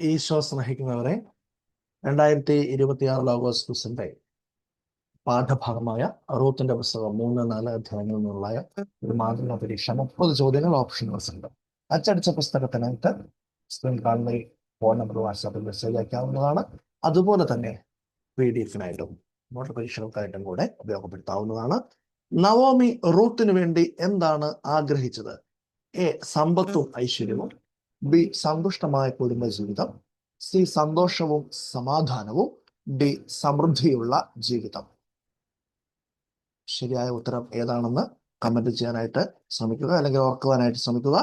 ഈശോ സ്നേഹിക്കുന്നവരെ രണ്ടായിരത്തി ഇരുപത്തി ആറ് ഓഗസ്റ്റ് ദിവസത്തെ പാഠഭാഗമായ അറുപത്തിന്റെ പുസ്തകം മൂന്ന് നാല് അധ്യായങ്ങളിൽ നിന്നുള്ള ഒരു മാതൃക പരീക്ഷ മുപ്പത് ചോദ്യങ്ങൾ ഓപ്ഷൻസ് ഉണ്ട്. അച്ചടിച്ച പുസ്തകത്തിനകത്ത് സ്ക്രീൻ കാണുന്ന ഫോൺ നമ്പർ വാട്സാപ്പിൽ മെസ്സേജ് അയക്കാവുന്നതാണ്. അതുപോലെ തന്നെ പി ഡി എഫിനായിട്ടും മോട്ടർ പരീക്ഷകൾക്കായിട്ടും കൂടെ ഉപയോഗപ്പെടുത്താവുന്നതാണ്. നവോമി റൂത്തിന് വേണ്ടി എന്താണ് ആഗ്രഹിച്ചത്? എ സമ്പത്തും ഐശ്വര്യവും ബി സന്തുഷ്ടമായ കുടുംബജീവിതം സി സന്തോഷവും സമാധാനവും. ഡി സമൃദ്ധിയുള്ള ജീവിതം. ശരിയായ ഉത്തരം ഏതാണെന്ന് കമന്റ് ചെയ്യാനായിട്ട് ശ്രമിക്കുക അല്ലെങ്കിൽ ഓർക്കുവാനായിട്ട് ശ്രമിക്കുക.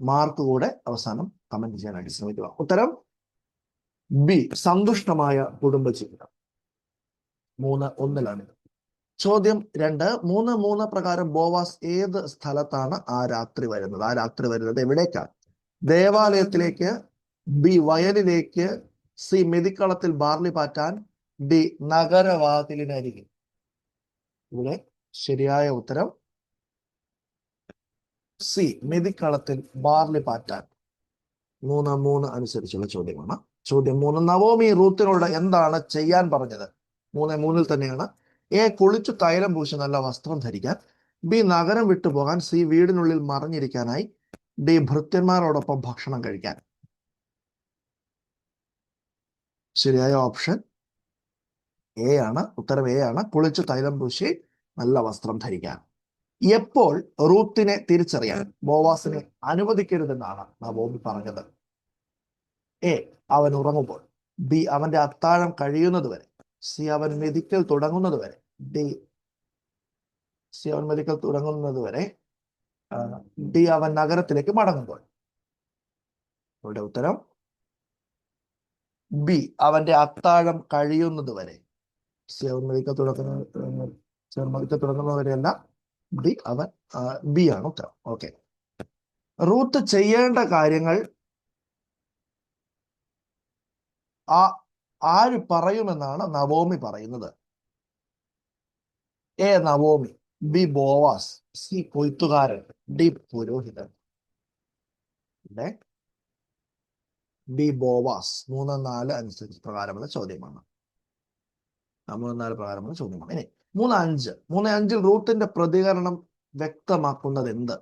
മാർക്ക് കൂടെ അവസാനം കമന്റ് ചെയ്യാനായിട്ട് ശ്രമിക്കുക. ഉത്തരം ബി സന്തുഷ്ടമായ കുടുംബജീവിതം മൂന്ന് ഒന്നിലാണിത് ചോദ്യം രണ്ട് മൂന്ന് മൂന്ന് പ്രകാരം ബോവാസ് ഏത് സ്ഥലത്താണ് ആ രാത്രി വരുന്നത്? ആ രാത്രി വരുന്നത് എവിടേക്കാണ്? ദേവാലയത്തിലേക്ക് ബി വയലിലേക്ക് സി മെതിക്കളത്തിൽ ബാർലി പാറ്റാൻ ഡി നഗരവാതിലിനരികിൽ. ഇവിടെ ശരിയായ ഉത്തരം. സി മെതിക്കളത്തിൽ ബാർലി പാറ്റാൻ. മൂന്ന് മൂന്ന് അനുസരിച്ചുള്ള ചോദ്യമാണ്. ചോദ്യം മൂന്ന്. നവോമി റൂത്തിനോട് എന്താണ് ചെയ്യാൻ പറഞ്ഞത്? മൂന്ന് മൂന്നിൽ തന്നെയാണ്. എ കുളിച്ചു തൈലം പൂശി നല്ല വസ്ത്രം ധരിക്കാൻ. ബി നഗരം വിട്ടുപോകാൻ. സി വീടിനുള്ളിൽ മറിഞ്ഞിരിക്കാനായി. ഡി ഭൃത്യന്മാരോടൊപ്പം ഭക്ഷണം കഴിക്കാൻ. ശരിയായ ഓപ്ഷൻ? എ ആണ്. ഉത്തരം എ ആണ്. കുളിച്ച് തൈലം പൂശി നല്ല വസ്ത്രം ധരിക്കാൻ. എപ്പോൾ റൂത്തിനെ തിരിച്ചറിയാൻ? ബോവാസിനെ അനുവദിക്കരുതെന്നാണ് നവോബി പറഞ്ഞത്. എ അവൻ ഉറങ്ങുമ്പോൾ. ബി അവന്റെ അത്താഴം കഴിയുന്നത് വരെ സി അവൻ മെതിക്കൽ തുടങ്ങുന്നത് വരെ ഡി സി അവൻ മെതിക്കൽ തുടങ്ങുന്നത് വരെ ഡി അവൻ നഗരത്തിലേക്ക് മടങ്ങുമ്പോൾ. ഇവിടെ ഉത്തരം. ബി അവന്റെ അത്താഴം കഴിയുന്നത് വരെ. ചേർമതിക്ക തുടങ്ങുന്ന ചേർമതിക്ക തുടങ്ങുന്നവരെയല്ല ഡി അവൻ ബി ആണ് ഉത്തരം. ഓക്കെ. റൂത്ത് ചെയ്യേണ്ട കാര്യങ്ങൾ ആ ആര് പറയുമെന്നാണ് നവോമി പറയുന്നത്. A Naomi. B Boaz C കൊയ്ത്തുകാരൻ D പുരോഹിതൻ. ബി ബോവാസ് മൂന്ന് നാല് അനുസരിച്ച് പ്രകാരമുള്ള ചോദ്യമാണ്. മൂന്ന് നാല് പ്രകാരമുള്ള ചോദ്യമാണ്. ഇനി മൂന്ന് അഞ്ച്. മൂന്ന് അഞ്ചിൽ റൂട്ടിന്റെ പ്രതികരണം വ്യക്തമാക്കുന്നത് എന്ത്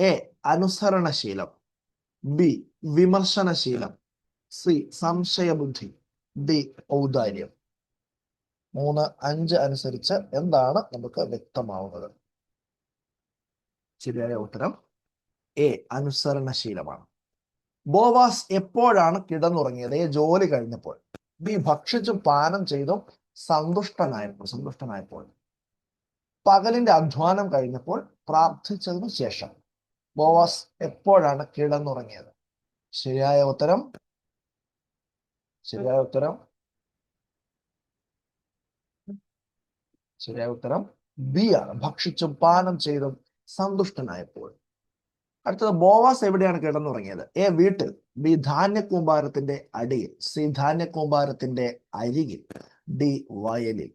എ അനുസരണശീലം. ബി വിമർശനശീലം. സി സംശയബുദ്ധി. ഡി ഔദാര്യം. മൂന്ന് അഞ്ച് അനുസരിച്ച് എന്താണ് നമുക്ക് വ്യക്തമാവുന്നത്? ശരിയായ ഉത്തരം എ അനുസരണശീലമാണ്. ബോവാസ് എപ്പോഴാണ് കിടന്നുറങ്ങിയത്? എ ജോലി കഴിഞ്ഞപ്പോൾ. ബി ഭക്ഷിച്ചും പാനം ചെയ്തും സന്തുഷ്ടനായപ്പോൾ സന്തുഷ്ടനായപ്പോൾ. പകലിന്റെ അധ്വാനം കഴിഞ്ഞപ്പോൾ പ്രാർത്ഥിച്ചതിനു ശേഷം ബോവാസ് എപ്പോഴാണ് കിടന്നുറങ്ങിയത്? ശരിയായ ഉത്തരം ശരിയായ ഉത്തരം ശരിയായ ഉത്തരം ബി ആണ്. ഭക്ഷിച്ചും പാനം ചെയ്തും സന്തുഷ്ടനായപ്പോൾ. അടുത്തത് ബോവാസ് എവിടെയാണ് കിടന്നുറങ്ങിയത്? എ വീട്ടിൽ ബി ധാന്യക്കൂമ്പാരത്തിന്റെ അടിയിൽ സി ധാന്യക്കൂമ്പാരത്തിന്റെ അരികിൽ ഡി വയലിൽ.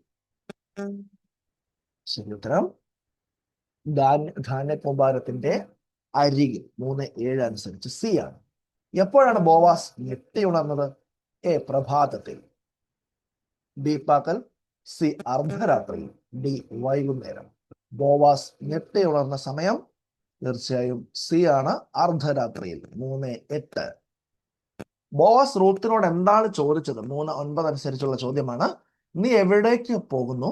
ശരി ഉത്തരം ധാന്യ ധാന്യക്കൂമ്പാരത്തിന്റെ അരികിൽ. മൂന്ന് ഏഴ് അനുസരിച്ച് സി ആണ്. എപ്പോഴാണ് ബോവാസ് ഞെട്ടി ഉണർന്നത് എ പ്രഭാതത്തിൽ. ബി പകൽ സി അർദ്ധരാത്രി ഡി വൈകുന്നേരം. ബോവാസ് ഞെട്ടി ഉണർന്ന സമയം. തീർച്ചയായും സി ആണ് അർദ്ധരാത്രിയിൽ മൂന്ന് എട്ട്. ബോവാസ് റൂത്തിനോട് എന്താണ് ചോദിച്ചത്? മൂന്ന് ഒൻപത് അനുസരിച്ചുള്ള ചോദ്യമാണ്. നീ എവിടേക്ക് പോകുന്നു?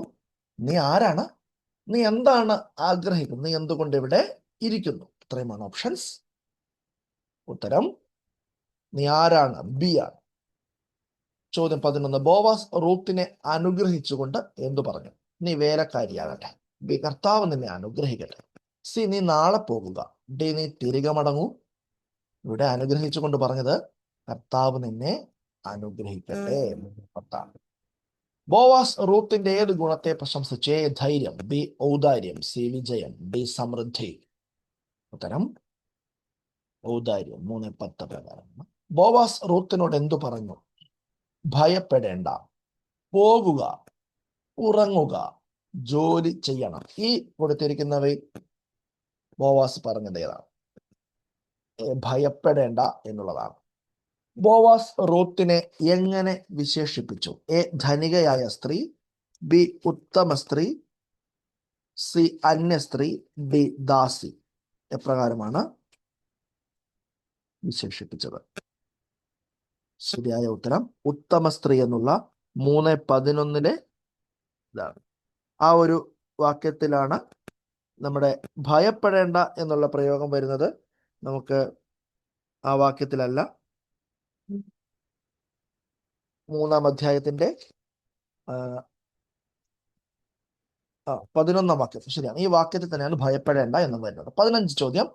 നീ ആരാണ്? നീ എന്താണ് ആഗ്രഹിക്കുന്നത്? നീ എന്തുകൊണ്ട് ഇവിടെ ഇരിക്കുന്നു? ഇത്രയുമാണ് ഓപ്ഷൻസ് ഉത്തരം നീ ആരാണ്? ബി ആണ്. ചോദ്യം പതിനൊന്ന്. ബോവാസ് റൂത്തിനെ അനുഗ്രഹിച്ചുകൊണ്ട് എന്തു പറഞ്ഞു? നീ വേലക്കാരിയാകട്ടെ. ബി കർത്താവ് നിന്നെ അനുഗ്രഹിക്കട്ടെ. സി നീ നാളെ പോകുക. ഡി നീ തിരികെ മടങ്ങൂ. ഇവിടെ അനുഗ്രഹിച്ചുകൊണ്ട് പറഞ്ഞത് കർത്താവ് നിന്നെ അനുഗ്രഹിക്കട്ടെ പത്താണ് ബോവാസ് റൂത്തിന്റെ ഏത് ഗുണത്തെ പ്രശംസിച്ച്? എ ധൈര്യം ബി ഔദാര്യം സി വിജയം ഡി സമൃദ്ധി. ഉത്തരം ഔദാര്യം. മൂന്ന് പത്ത് പ്രകാരം. ബോവാസ് റൂത്തിനോട് എന്തു പറഞ്ഞു? ഭയപ്പെടേണ്ട. പോവുക ഉറങ്ങുക ജോലി ചെയ്യണം. ഈ കൊടുത്തിരിക്കുന്നവയിൽ ബോവാസ് പറഞ്ഞത് ഏതാണ്? ഭയപ്പെടേണ്ട എന്നുള്ളതാണ്. ബോവാസ് റൂത്തിനെ എങ്ങനെ വിശേഷിപ്പിച്ചു? എ ധനികയായ സ്ത്രീ ബി ഉത്തമ സ്ത്രീ സി അന്യ സ്ത്രീ ഡി ദാസി. എപ്രകാരമാണ് വിശേഷിപ്പിച്ചത്? ശരിയായ ഉത്തരം. ഉത്തമ സ്ത്രീ എന്നുള്ള മൂന്ന് പതിനൊന്നിലെ ഇതാണ്. ആ ഒരു വാക്യത്തിലാണ് നമ്മുടെ ഭയപ്പെടേണ്ട എന്നുള്ള പ്രയോഗം വരുന്നത്. നമുക്ക് ആ വാക്യത്തിലല്ല. മൂന്നാം അധ്യായത്തിന്റെ ആ, പതിനൊന്നാം വാക്യം. ശരിയാണ്. ഈ വാക്യത്തിൽ തന്നെയാണ് ഭയപ്പെടേണ്ട എന്ന് വരുന്നത്. പതിനഞ്ച് ചോദ്യം.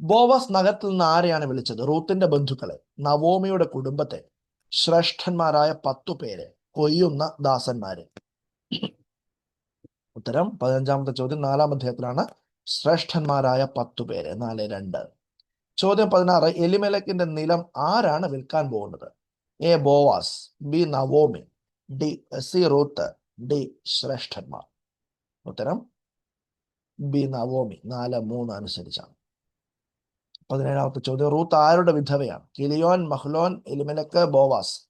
ബോവസ് നഗരത്തിൽ നിന്ന് ആരെയാണ് വിളിച്ചത്? റൂത്തിന്റെ ബന്ധുക്കളെ. നവോമിയുടെ കുടുംബത്തെ. ശ്രേഷ്ഠന്മാരായ പത്തു പേരെ. കൊയ്യുന്ന ദാസന്മാരെ. ഉത്തരം പതിനഞ്ചാമത്തെ ചോദ്യം നാലാം അധ്യായത്തിലാണ്. ശ്രേഷ്ഠന്മാരായ പത്തു പേര്. നാല് രണ്ട്. ചോദ്യം പതിനാറ്. എലിമലക്കിന്റെ നിലം ആരാണ് വിൽക്കാൻ പോകുന്നത്? A Boaz. B Naomi. D C Ruth. D ശ്രേഷ്ഠന്മാർ. ഉത്തരം ബി നവോമി. നാല് മൂന്ന് അനുസരിച്ചാണ്. പതിനേഴാമത്തെ ചോദ്യം. റൂത്ത് ആരുടെ വിധവയാണ്? കിലിയോൻ മഹ്ലോൻ എലിമലക്ക് ബോവാസ്.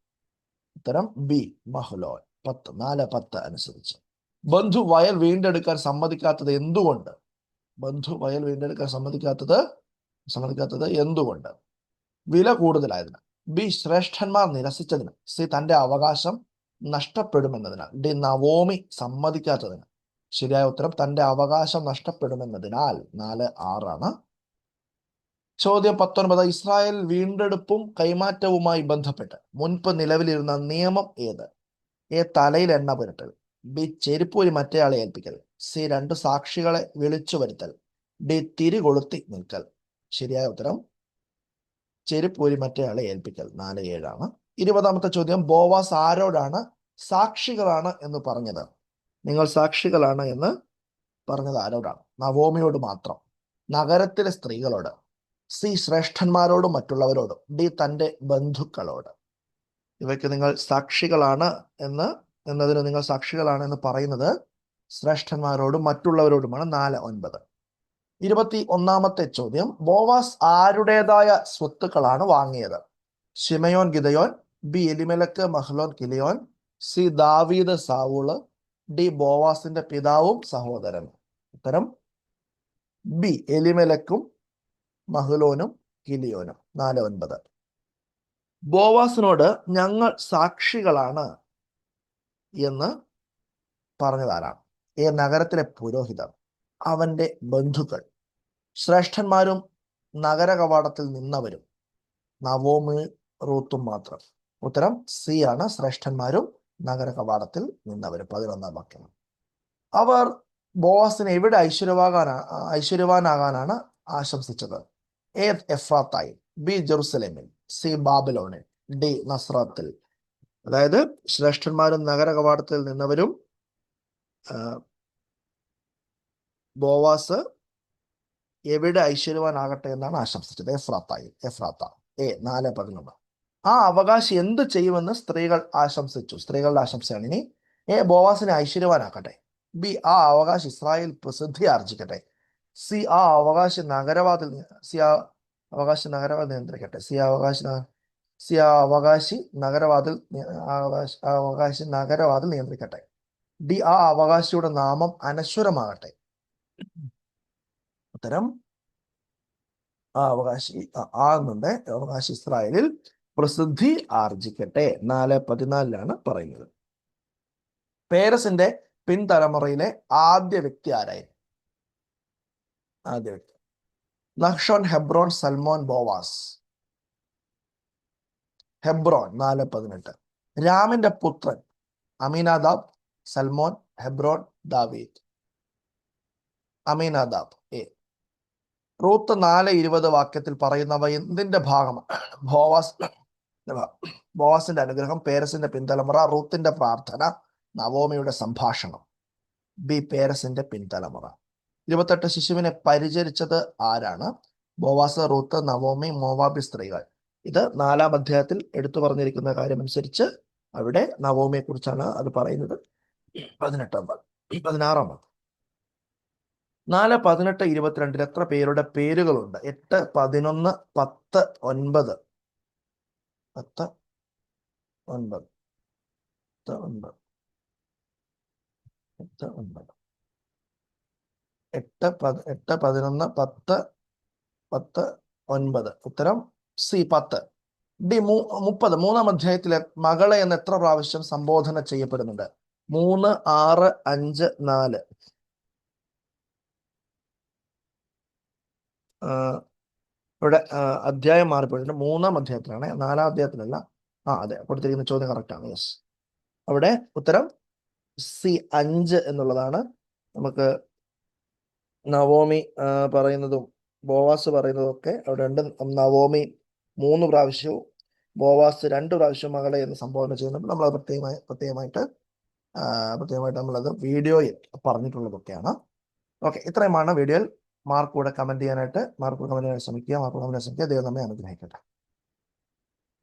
ഉത്തരം ബി മഹ്ലോൻ. പത്ത് നാല് പത്ത് അനുസരിച്ച്. ബന്ധു വയൽ വീണ്ടെടുക്കാൻ സമ്മതിക്കാത്തത് എന്തുകൊണ്ട്? ബന്ധു വയൽ വീണ്ടെടുക്കാൻ സമ്മതിക്കാത്തത് സമ്മതിക്കാത്തത് എന്തുകൊണ്ട്? വില കൂടുതലായതിനാൽ. ബി ശ്രേഷ്ഠന്മാർ നിരസിച്ചതിന് സി തന്റെ അവകാശം നഷ്ടപ്പെടുമെന്നതിനാൽ. ഡി നവോമി സമ്മതിക്കാത്തതിന് ശരിയായ ഉത്തരം തന്റെ അവകാശം നഷ്ടപ്പെടുമെന്നതിനാൽ. നാല് ആറാണ് ചോദ്യം പത്തൊൻപത്. ഇസ്രായേൽ വീണ്ടെടുപ്പും കൈമാറ്റവുമായി ബന്ധപ്പെട്ട് മുൻപ് നിലവിലിരുന്ന നിയമം ഏത്? എ തലയിൽ എണ്ണ പുരട്ടൽ. ബി ചെരുപ്പൂരി മറ്റേയാളെ ഏൽപ്പിക്കൽ. സി രണ്ട് സാക്ഷികളെ വിളിച്ചു വരുത്തൽ. ഡി തിരി കൊളുത്തി നിൽക്കൽ. ശരിയായ ഉത്തരം ചെരുപ്പൂരി മറ്റേയാളെ ഏൽപ്പിക്കൽ. നാല് ഏഴാണ്. ഇരുപതാമത്തെ ചോദ്യം ബോവാസ് ആരോടാണ് സാക്ഷികളാണ് എന്ന് പറഞ്ഞത്? നിങ്ങൾ സാക്ഷികളാണ് എന്ന് പറഞ്ഞത് ആരോടാണ്? നവോമിയോട് മാത്രം. നഗരത്തിലെ സ്ത്രീകളോട്. സി ശ്രേഷ്ഠന്മാരോടും മറ്റുള്ളവരോടും ഡി തന്റെ ബന്ധുക്കളോട്. ഇവയ്ക്ക് നിങ്ങൾ സാക്ഷികളാണ് എന്ന് എന്നതിന് നിങ്ങൾ സാക്ഷികളാണ് എന്ന് പറയുന്നത് ശ്രേഷ്ഠന്മാരോടും മറ്റുള്ളവരോടുമാണ്. നാല് ഒൻപത്. ഇരുപത്തി ഒന്നാമത്തെ ചോദ്യം ബോവാസ് ആരുടേതായ സ്വത്തുക്കളാണ് വാങ്ങിയത്? ഷിമയോൻ ഗിതയോൻ ബി എലിമലക്ക് മഹ്ലോൻ കിലിയോൻ സി ദാവീദ് സാവൂൾ ഡി ബോവാസിന്റെ പിതാവും സഹോദരനും. ഉത്തരം ബി എലിമലക്കും മഹ്ലോനും കിലിയോനും നാല് ഒൻപത്. ബോവാസിനോട് ഞങ്ങൾ സാക്ഷികളാണ് എന്ന് പറഞ്ഞതാരാണ്? ഈ നഗരത്തിലെ പുരോഹിതർ അവന്റെ ബന്ധുക്കൾ ശ്രേഷ്ഠന്മാരും നഗര കവാടത്തിൽ നിന്നവരും നവോമി റൂത്തും മാത്രം. ഉത്തരം സി ആണ്. ശ്രേഷ്ഠന്മാരും നഗര കവാടത്തിൽ നിന്നവരും. പതിനൊന്നാം വാക്യം. അവർ ബോവാസിനെ എവിടെ ഐശ്വര്യവാകാനാ ഐശ്വര്യവാനാകാനാണ് ആശംസിച്ചത്? എ എഫ്രാത്തായി? ബി ജെറുസലേമിൽ സി ബാബിലോണിൽ ഡി നസ്രാത്തിൽ. അതായത് ശ്രേഷ്ഠന്മാരും നഗര കവാടത്തിൽ നിന്നവരും ബോവാസ് എവിടെ ഐശ്വര്യവാനാകട്ടെ എന്നാണ് ആശംസിച്ചത്. എഫ്രാത്തായി എഫ്രാത്ത എ നാല് പതിനൊന്ന്. ആ അവകാശി എന്ത് ചെയ്യുമെന്ന് സ്ത്രീകൾ ആശംസിച്ചു. സ്ത്രീകളുടെ ആശംസയാണ് ഇനി. എ ബോവാസിനെ ഐശ്വര്യവാനാക്കട്ടെ. ബി ആ അവകാശി ഇസ്രായേൽ പ്രസിദ്ധി ആർജിക്കട്ടെ. സി ആ അവകാശ നഗരവാതിൽ സി ആ അവകാശ നഗരവാദം നിയന്ത്രിക്കട്ടെ. സി അവകാശ സി ആ അവകാശി നഗരവാതിൽ അവകാശ അവകാശി നഗരവാതിൽ നിയന്ത്രിക്കട്ടെ. ഡി ആ അവകാശിയുടെ നാമം അനശ്വരമാകട്ടെ. ഉത്തരം? ആ അവകാശി ആ- എന്നുണ്ട് അവകാശി ഇസ്രായേലിൽ പ്രസിദ്ധി ആർജിക്കട്ടെ. നാല് പതിനാലിലാണ് പറയുന്നത്. പേരസിന്റെ പിൻതലമുറയിലെ ആദ്യ വ്യക്തി ആരായിരുന്നു? ആദ്യ വ്യക്തി Nahshon Hebron Salmon Boaz. Hebron നാല് പതിനെട്ട്. രാമിന്റെ പുത്രൻ അമീനാദാബ് സൽമോൻ ഹെബ്രോൺ ദാവീദ്. അമീനാദാബ് എ. റൂത്ത് നാല് ഇരുപത് വാക്യത്തിൽ പറയുന്നവ എന്തിന്റെ ഭാഗമാണ് ബോവാസ് ബോവാസിന്റെ അനുഗ്രഹം പേരസിന്റെ പിൻതലമുറ റൂത്തിന്റെ പ്രാർത്ഥന നവോമിയുടെ സംഭാഷണം. ബി പേരസിന്റെ പിൻതലമുറ. ഇരുപത്തെട്ട് ശിശുവിനെ പരിചരിച്ചത് ആരാണ്? ബോവാസ റൂത്ത് നവോമി മോവാബി സ്ത്രീകൾ. ഇത് നാലാം അധ്യായത്തിൽ എടുത്തു പറഞ്ഞിരിക്കുന്ന കാര്യമനുസരിച്ച് അവിടെ നവോമിയെ കുറിച്ചാണ് അത് പറയുന്നത്. പതിനെട്ടാം ഭാഗം പതിനാറാം ഭാഗം നാല് പതിനെട്ട് ഇരുപത്തിരണ്ടിൽ എത്ര പേരുടെ പേരുകളുണ്ട്? എട്ട് പതിനൊന്ന് പത്ത് ഒൻപത്. പത്ത് ഒൻപത്. പത്ത് ഒൻപത്. എട്ട് ഒൻപത്. എട്ട് പത് എട്ട് പതിനൊന്ന് പത്ത് പത്ത് ഒൻപത്. ഉത്തരം സി പത്ത്. ഡി മൂ മുപ്പത്. മൂന്നാം അധ്യായത്തിലെ മകളെ എന്ന് എത്ര പ്രാവശ്യം സംബോധന ചെയ്യപ്പെടുന്നുണ്ട്? മൂന്ന് ആറ് അഞ്ച് നാല്. ഇവിടെ അധ്യായം മാറിപ്പോയിട്ടുണ്ട്. മൂന്നാം അധ്യായത്തിലാണ്. നാലാം അധ്യായത്തിലല്ല. ആ അതെ. കൊടുത്തിരിക്കുന്ന ചോദ്യം കറക്റ്റാണ് യെസ് അവിടെ ഉത്തരം സി അഞ്ച് എന്നുള്ളതാണ്. നമുക്ക് നവോമി പറയുന്നതും ബോവാസ് പറയുന്നതും ഒക്കെ ഉണ്ട്. നവോമി മൂന്ന് പ്രാവശ്യവും ബോവാസ് രണ്ട് പ്രാവശ്യവും മകളെ എന്ന് സംബോധന ചെയ്യുന്നുണ്ട്. നമ്മൾ പ്രത്യേകമായി പ്രത്യേകമായിട്ട് പ്രത്യേകമായിട്ട് നമ്മളത് വീഡിയോയിൽ പറഞ്ഞിട്ടുള്ളതൊക്കെയാണ്. ഓക്കെ ഇത്രയുമാണ് വീഡിയോയിൽ. മാർക്ക് കൂടെ കമന്റ് ചെയ്യാനായിട്ട് മാർക്ക് കമന്റ് ചെയ്യാൻ ശ്രമിക്കുക. മാർക്ക് കമന്റ് ചെയ്യാൻ ശ്രമിക്കുക. ദൈവം നമ്മെ അനുഗ്രഹിക്കട്ടെ.